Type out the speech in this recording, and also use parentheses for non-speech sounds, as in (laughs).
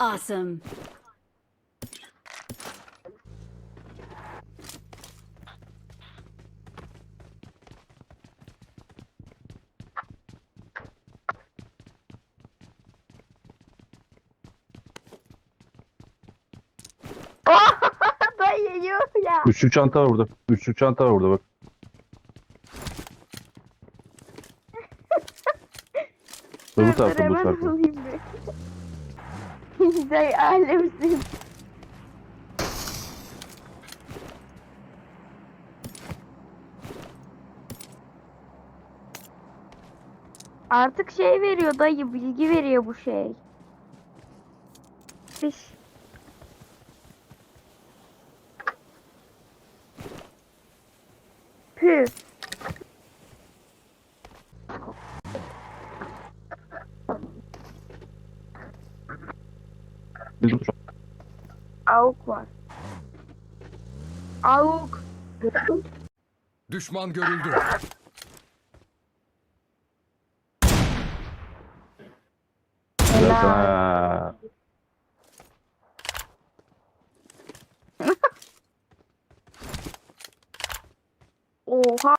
Awesome. (laughs) Dayı yuh ya. Üçlük çanta var burada. Üçlük çanta var burada bak. (laughs) Öbür tarafta bu tarafta. Dayı (laughs) alemsin. Artık şey veriyor dayı bilgi veriyor bu şey. Fiş. Bu- Avuk var. Avuk. Düşman görüldü. Helal. 五号